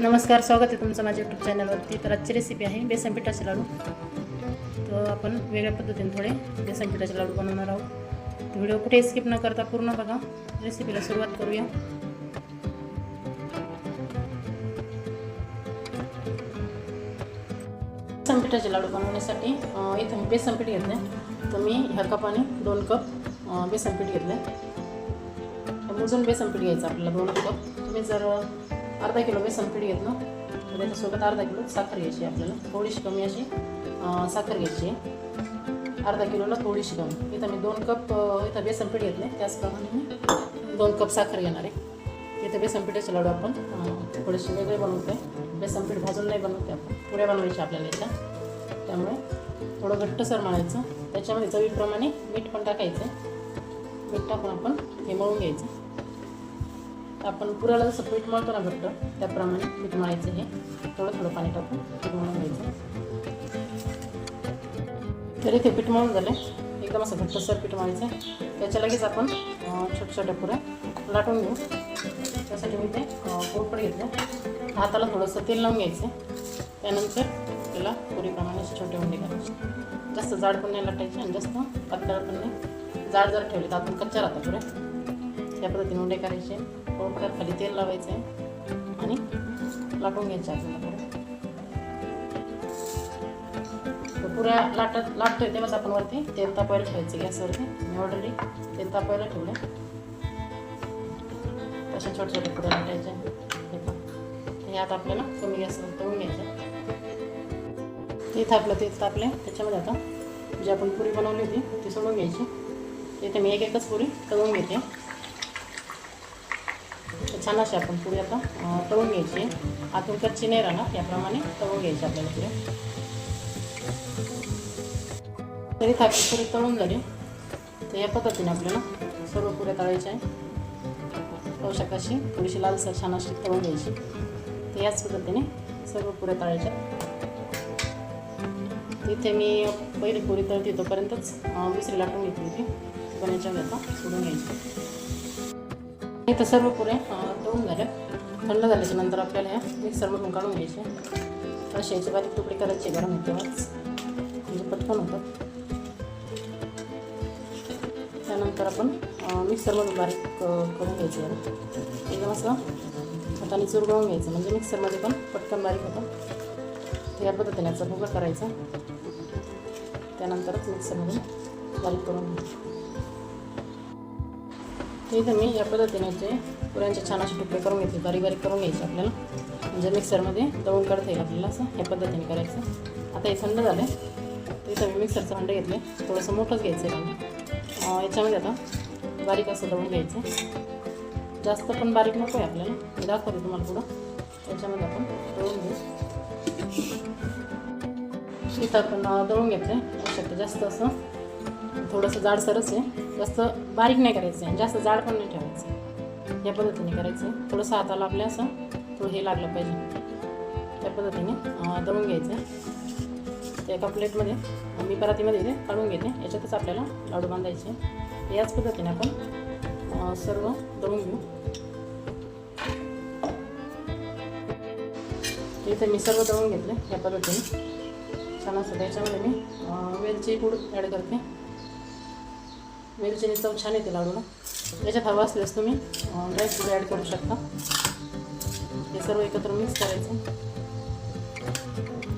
नमस्कार स्वागत आहे तुमचं माझ्या यूट्यूब चॅनलवरती तर आजची रेसिपी आहे बेसन पिठाचे लाडू. तर आपण वेगळ्या पद्धतीने थोडे बेसन पिठाचे लाडू बनवणार आहोत. व्हिडिओ कुठे स्किप न करता पूर्ण बघा. रेसिपीला सुरुवात करूया. बेसन पिठाचे लाडू बनवण्यासाठी इथं मी बेसन पीठ घेतले तर मी ह्या कपाने दोन कप बेसन पीठ घेतले मोजून बेसन पीठ घ्यायचं आपल्याला दोन कप तुम्ही जर अर्धा किलो बेसन पीठ घेतलं. तर त्याच्यासोबत अर्धा किलो साखर घ्यायची आपल्याला. थोडीशी कमी अशी साखर घ्यायची अर्धा किलोला थोडीशी कमी. इथं मी दोन कप इथं बेसन पीठ घेतले त्याचप्रमाणे मी दोन कप साखर घेणार आहे. इथं बेसन पिठाचे लाडू आपण थोडेसे वेगळे बनवतो आहे बेसन पीठ भाजून नाही बनवते आपण. पुऱ्या बनवायच्या आपल्याला याच्या त्यामुळे थोडं घट्टसर मारायचं त्याच्यामध्ये चवीप्रमाणे मीठ पण टाकायचं मीठ टाकून आपण हे मळून घ्यायचं. तर आपण पुऱ्याला जसं पीठ मळतो ना घट्ट त्याप्रमाणे पीठ मळायचं हे. थोडं थोडं पाणी टाकून पीठ मळून घ्यायचं. तर इथे पीठ मळून झालं एकदम असं घट्टसर पीठ मळायचं. त्याच्या लगेच आपण छोट्या छोट्या पुऱ्या लाटून घेऊ. त्यासाठी मी ते पोळपड घेतलं. हाताला थोडंसं तेल लावून घ्यायचं. त्यानंतर त्याला पुरीप्रमाणे छोटे उंडे करायचे जास्त जाड पण नाही लाटायचे आणि जास्त पातळ पण नाही. जाड जर ठेवले तर आपण कच्च्या राहतात पुऱ्या. त्या पद्धतीने उंडे करायचे. पोळपड्यात खाली तेल लावायचं आहे. आणि लाटून घ्यायचे आपल्याला पुऱ्या पुऱ्या लाटत लाटतोय तेव्हाच आपण वरती. तेल तापायला ठेवायचं गॅसवरती. मी ऑलरेडी तेल तापायला ठेवलं अशा छोट्या छोट्या पुऱ्या लाटायच्या हे आता आपल्याला कमी गॅसवर तळून घ्यायचं ते थापलं तेच तापले त्याच्यामध्ये आता जी आपण पुरी बनवली होती ती सोडून घ्यायची. इथे मी एक एकच पुरी तळून घेते. छान अशी आपण पुढे आता तळून घ्यायची. आतून कच्ची नाही राहणार याप्रमाणे तळून घ्यायची आपल्याला पुढे. तरी इथं आपली तळून झाली. तर या पद्धतीने आपल्याला सर्व पुऱ्या तळायच्या आहे पाहू शकता अशी थोडीशी लालसर छान अशी तळून घ्यायची. तर याच पद्धतीने सर्व पुऱ्या तळायच्या. इथे मी पहिली पुरी तळते तोपर्यंतच दुसरी लाटून घेतली होती. पण याच्यावर आता सोडून घ्यायची. इथं सर्व पुरे अं, झालं झाल्या थंड झाल्याच्यानंतर आपल्याला ह्या मिक्सरमधून काढून घ्यायचे असे याचे बारीक तुकडे करायचे गरम होते म्हणजे पटकन होतं त्यानंतर आपण मिक्सरमधून बारीक करून घ्यायचं एकदम असं हाताने चुरगळून घ्यायचं म्हणजे मिक्सरमध्ये पण पटकन बारीक होतं तर या पद्धतीने याचा भुगा करायचा त्यानंतरच मिक्सरमधून बारीक करून घ्यायचं तर इथं मी या पद्धतीने जे पुऱ्यांचे छान असे तुकडे करून घेतले बारीक बारीक करून घ्यायचे आपल्याला. म्हणजे मिक्सरमध्ये दळून काढता येईल आपल्याला असं या पद्धतीने करायचं. आता हे थंड झालं तर इथं मी मिक्सरचं भांडं घेतलं थोडंसं मोठंच घ्यायचं आहे भांडं याच्यामध्ये आता बारीक असं दळून घ्यायचं. जास्त पण बारीक नको आहे आपल्याला. मी दाखवते तुम्हाला पुढं. त्याच्यामध्ये आपण दळून घेऊ. इथं आपण दळून घेतलं आहे शकतो जास्त असं. थोडंसं जाडसरच आहे. जास्त बारीक नाही करायचं आहे जास्त जाड पण नाही ठेवायचं या पद्धतीने करायचं आहे. थोडंसं हाताला आपल्या असं थोडं हे लागलं पाहिजे. त्या पद्धतीने दळून घ्यायचं आहे. त्या एका प्लेटमध्ये मी परातीमध्ये इथे काढून घेते. याच्यातच आपल्याला लाडू बांधायचे याच पद्धतीने आपण सर्व दळून घेऊ. इथे मी सर्व दळून घेतले या पद्धतीने. छान असतं त्याच्यामध्ये मी वेलची पूड ॲड करते. वेलचीने चव छान येते लाडूला. याच्यात हवं असल्यास तुम्ही ड्रायफ्रूट ॲड करू शकता. हे सर्व एकत्र मिक्स करायचं.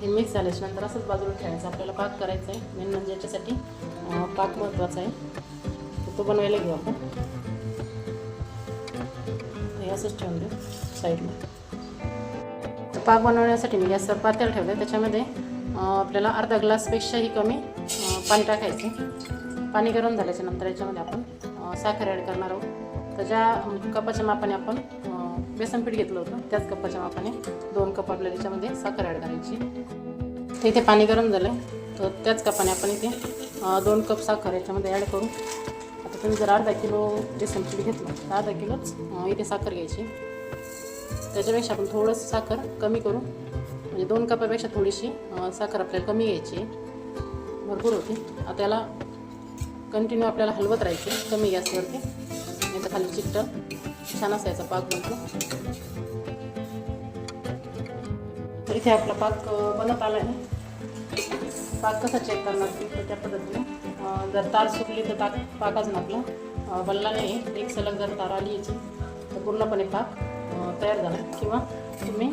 हे मिक्स झाल्याच्यानंतर असंच बाजूला ठेवायचं. आपल्याला पाक करायचा आहे. मेन म्हणजे याच्यासाठी पाक महत्त्वाचा आहे. तो बनवायला घेऊ आपण. हे असंच ठेवून देऊ साईडला तर पाक बनवण्यासाठी मी गॅसवर पातेल ठेवलं त्याच्यामध्ये आपल्याला अर्धा ग्लासपेक्षाही कमी पाणी टाकायचं पाणी गरम झाल्याच्यानंतर याच्यामध्ये आपण साखर ॲड करणार आहोत. तर ज्या कपाच्या मापाने आपण बेसनपीठ बेसन पीठ घेतलं होतं त्याच कपाच्या मापाने दोन कप आपल्याला याच्यामध्ये साखर ॲड करायची. तर इथे पाणी गरम झालं आहे तर त्याच कपाने आपण इथे दोन कप साखर याच्यामध्ये ॲड करू आता तुम्ही जर अर्धा किलो बेसन पीठ घेतलं तर अर्धा किलोच इथे साखर घ्यायची. त्याच्यापेक्षा आपण थोडंसं साखर कमी करू. म्हणजे दोन कपापेक्षा थोडीशी साखर आपल्याला कमी घ्यायची. भरपूर होती. आता याला कंटिन्यू आपल्याला हलवत राहायची कमी गॅसवरती. नाही तर खाली चिकट छान असायचा पाक बनतो. तर इथे आपला पाक बनत आला आहे पाक कसा चेक करणार तुम्ही तर त्या पद्धतीने. जर तार सुटली तर ताक पाकच अजून आपला बनला नाही एक सलग जर तार आली याची तर पूर्णपणे पाक तयार झाला. किंवा तुम्ही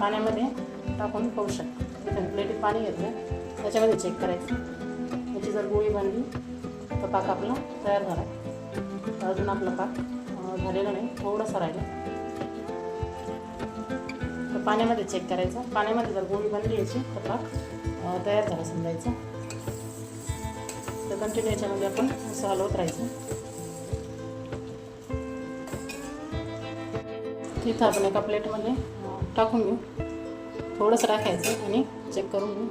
पाण्यामध्ये टाकून पाहू शकता. प्लेटीत पाणी घेतलं त्याच्यामध्ये चेक करायचं. त्याची जर गोळी बांधली तर पाक आपला तयार झाला आहे. अजून आपला पाक झालेला नाही थोडासा राहिला. तर पाण्यामध्ये चेक करायचं. पाण्यामध्ये जर गोळी बनली याची तर पाक तयार झाला समजायचा. तर कंटिन्यू याच्यामध्ये आपण असं हलवत राहायचं. तिथं आपण एका प्लेटमध्ये टाकून घेऊ. थोडंसं राखायचं आणि चेक करून घेऊ.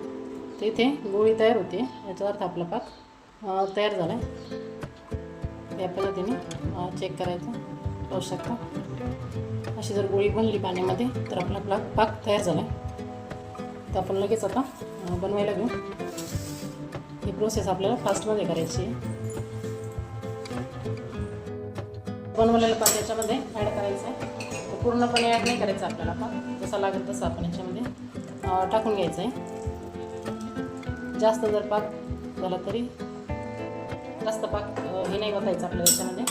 तर इथे गोळी तयार होते याचा अर्थ आपला पाक तयार झाला आहे या पद्धतीने चेक करायचं. पाहू शकता. अशी जर गोळी बनली पाण्यामध्ये तर आपला प्ला पाक तयार झाला आहे तर आपण लगेच आता बनवायला घेऊ. ही प्रोसेस आपल्याला फास्टमध्ये करायची आहे. बनवलेलं पाक याच्यामध्ये ॲड करायचं आहे. तर पूर्णपणे ॲड नाही करायचं आपल्याला पाक. जसा लागेल तसं आपण याच्यामध्ये टाकून घ्यायचं आहे. जास्त जर पाक झाला तरी जास्त पाक हे नाही बघायचं आपल्या याच्यामध्ये.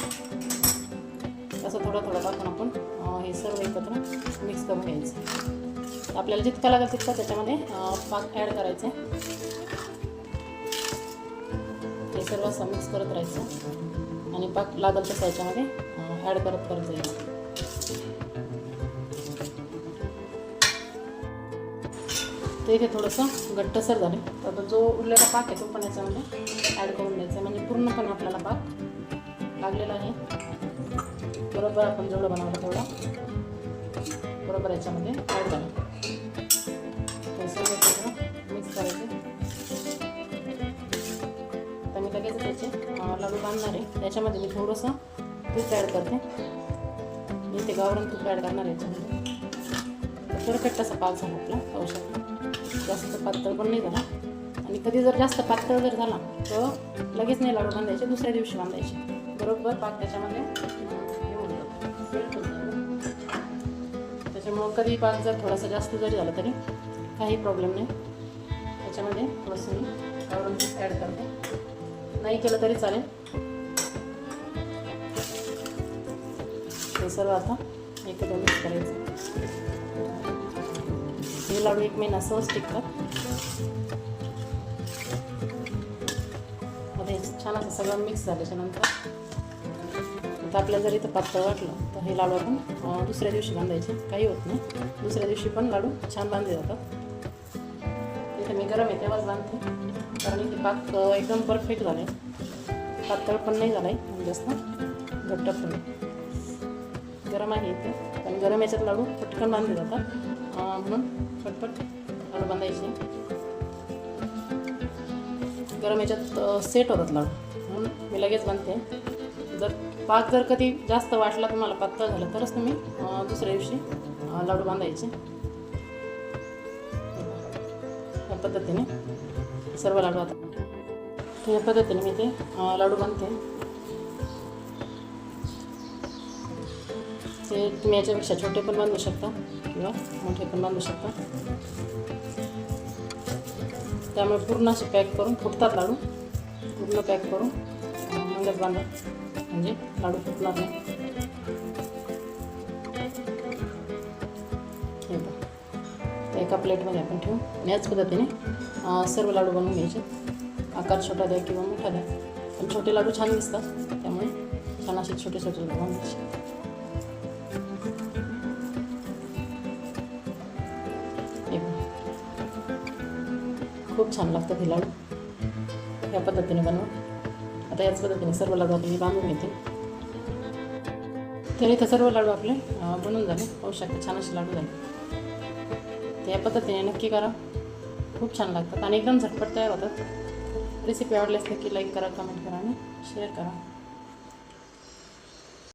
असं थोडं थोडं टाकून आपण हे सर्व एकत्र मिक्स करून घ्यायचं. आपल्याला जितका लागेल तितका त्याच्यामध्ये पाक ॲड करायचं आहे हे सर्व असं मिक्स करत राहायचं. आणि पाक लागेल तसं याच्यामध्ये ॲड करत करत जायचं. ते इथे थोडंसं घट्टसर झाले. तर आता जो उरलेला पाक आहे तो पण याच्यामध्ये ॲड करून द्यायचा आहे. म्हणजे पूर्णपणे आपल्याला पाक लागलेला आहे. बरोबर आपण जेवढं बनवलं तेवढा बरोबर याच्यामध्ये ॲड झालं. मिक्स करायचे. तर मी लगेच त्याचे लाडू बांधणार आहे. त्याच्यामध्ये मी थोडंसं तूप ॲड करते. मी ते गावरण तूप ॲड करणार आहे याच्यामध्ये. परफेक्ट असा पाक झाला आपला पाहू शकतो. जास्त पातळ पण नाही झाला. आणि कधी जर जास्त पातळ जर झाला तर लगेच नाही लाडू बांधायचे दुसऱ्या दिवशी बांधायचे. बरोबर? पाक त्याच्यामध्ये त्याच्यामुळं कधी पाक जर थोडासा जास्त जरी झाला तरी काही प्रॉब्लेम नाही. त्याच्यामध्ये थोडंसं मी ॲड करते. नाही केलं तरी चालेल. हे सर्व आता एकत्र मिक्स करायचं. हे लाडू एक महिना सहज टिकतात आता छान असं सगळं मिक्स झाल्याच्यानंतर आता आपल्याला जर इथं पातळ वाटलं तर हे लाडू आपण दुसऱ्या दिवशी बांधायचे. काही होत नाही. दुसऱ्या दिवशी पण लाडू छान बांधले जातात. इथे मी गरम आहे तेव्हाच बांधते. कारण इथे पाक एकदम परफेक्ट झाले पातळ पण नाही झाला आहे जास्त घट्ट पण गरम आहे इथे. पण गरम याच्यात लाडू पटकन बांधले जातात. म्हणून पटपट. लाडू बांधायचे. गरम याच्यात सेट होतात लाडू. म्हणून मी लगेच बांधते जर पाक जर कधी जास्त वाटला तुम्हाला पातळ झालं तरच तुम्ही दुसऱ्या दिवशी लाडू बांधायचे. या पद्धतीने सर्व लाडू आता. या पद्धतीने मी ते लाडू बांधते ते तुम्ही याच्यापेक्षा छोटे पण बांधू शकता. किंवा मोठे पण बांधू शकता त्यामुळे पूर्ण असे पॅक करून फुटतात लाडू पूर्ण पॅक करून अं, मगच बांधा म्हणजे लाडू फुटणार नाही हे एका प्लेटमध्ये आपण ठेवू आणि याच पद्धतीने सर्व लाडू बनवून घ्यायचे आकार छोटा द्या किंवा मोठा द्या पण छोटे लाडू छान दिसतात त्यामुळे छान असे छोटे छोटे लाडू बांधायचे खूप छान लागतं हे लाडू. या पद्धतीने बनव. आता याच पद्धतीने सर्व लाडू आता बांधून घेते. तर इथं सर्व लाडू आपले बनून झाले. पाहू शकता छान असे लाडू झाले. तर या पद्धतीने नक्की करा. खूप छान लागतात आणि एकदम झटपट तयार होतात. रेसिपी आवडल्यास नक्की लाईक करा कमेंट करा आणि शेअर करा.